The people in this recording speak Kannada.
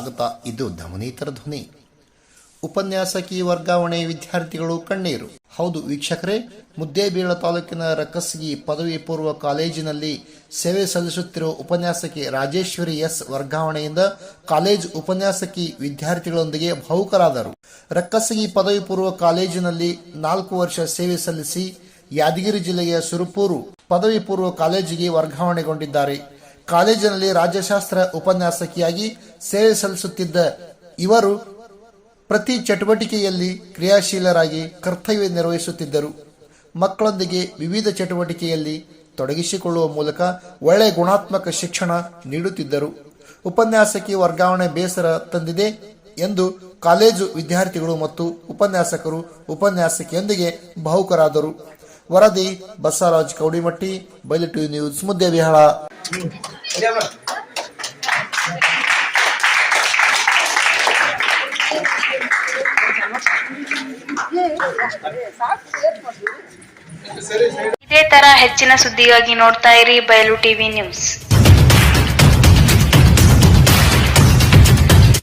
ಅಂತ ಇದು ಧಮನೀತರ ಧ್ವನಿ. ಉಪನ್ಯಾಸಕಿ ವರ್ಗಾವಣೆ ವಿದ್ಯಾರ್ಥಿಗಳು ಕಣ್ಣೀರು. ಹೌದು ವೀಕ್ಷಕರೇ, ಮುದ್ದೇಬೀಳ ತಾಲೂಕಿನ ರಕಸ್ಗಿ ಪದವಿ ಪೂರ್ವ ಕಾಲೇಜಿನಲ್ಲಿ ಸೇವೆ ಸಲ್ಲಿಸುತ್ತಿರುವ ಉಪನ್ಯಾಸಕಿ ರಾಜೇಶ್ವರಿ ಎಸ್ ವರ್ಗಾವಣೆಯಿಂದ ಕಾಲೇಜು ಉಪನ್ಯಾಸಕಿ ವಿದ್ಯಾರ್ಥಿಗಳೊಂದಿಗೆ ಭಾವುಕರಾದರು. ರಕ್ಕಸಗಿ ಪದವಿ ಪೂರ್ವ ಕಾಲೇಜಿನಲ್ಲಿ ನಾಲ್ಕು ವರ್ಷ ಸೇವೆ ಸಲ್ಲಿಸಿ ಯಾದಗಿರಿ ಜಿಲ್ಲೆಯ ಸುರಪೂರು ಪದವಿ ಪೂರ್ವ ಕಾಲೇಜಿಗೆ ವರ್ಗಾವಣೆಗೊಂಡಿದ್ದಾರೆ. ಕಾಲೇಜಿನಲ್ಲಿ ರಾಜ್ಯಶಾಸ್ತ್ರ ಉಪನ್ಯಾಸಕಿಯಾಗಿ ಸೇವೆ ಸಲ್ಲಿಸುತ್ತಿದ್ದ ಇವರು ಪ್ರತಿ ಚಟುವಟಿಕೆಯಲ್ಲಿ ಕ್ರಿಯಾಶೀಲರಾಗಿ ಕರ್ತವ್ಯ ನಿರ್ವಹಿಸುತ್ತಿದ್ದರು. ಮಕ್ಕಳೊಂದಿಗೆ ವಿವಿಧ ಚಟುವಟಿಕೆಯಲ್ಲಿ ತೊಡಗಿಸಿಕೊಳ್ಳುವ ಮೂಲಕ ಒಳ್ಳೆಯ ಗುಣಾತ್ಮಕ ಶಿಕ್ಷಣ ನೀಡುತ್ತಿದ್ದರು. ಉಪನ್ಯಾಸಕಿ ವರ್ಗಾವಣೆ ಬೇಸರ ತಂದಿದೆ ಎಂದು ಕಾಲೇಜು ವಿದ್ಯಾರ್ಥಿಗಳು ಮತ್ತು ಉಪನ್ಯಾಸಕರು ಉಪನ್ಯಾಸಕಿಯೊಂದಿಗೆ ಭಾವುಕರಾದರು ವರದಿ, ಬಸವರಾಜ್ ಕೌಡಿಮಟ್ಟಿ ಟಿವಿ ನ್ಯೂಸ್ ಮುದ್ದೇಬಿಹಾಳ ಇದೇ ತರ ಹೆಚ್ಚಿನ ಸುದ್ದಿಗಾಗಿ ನೋಡ್ತಾ ಇರಿ ಬಯಲು ಟಿವಿ ನ್ಯೂಸ್.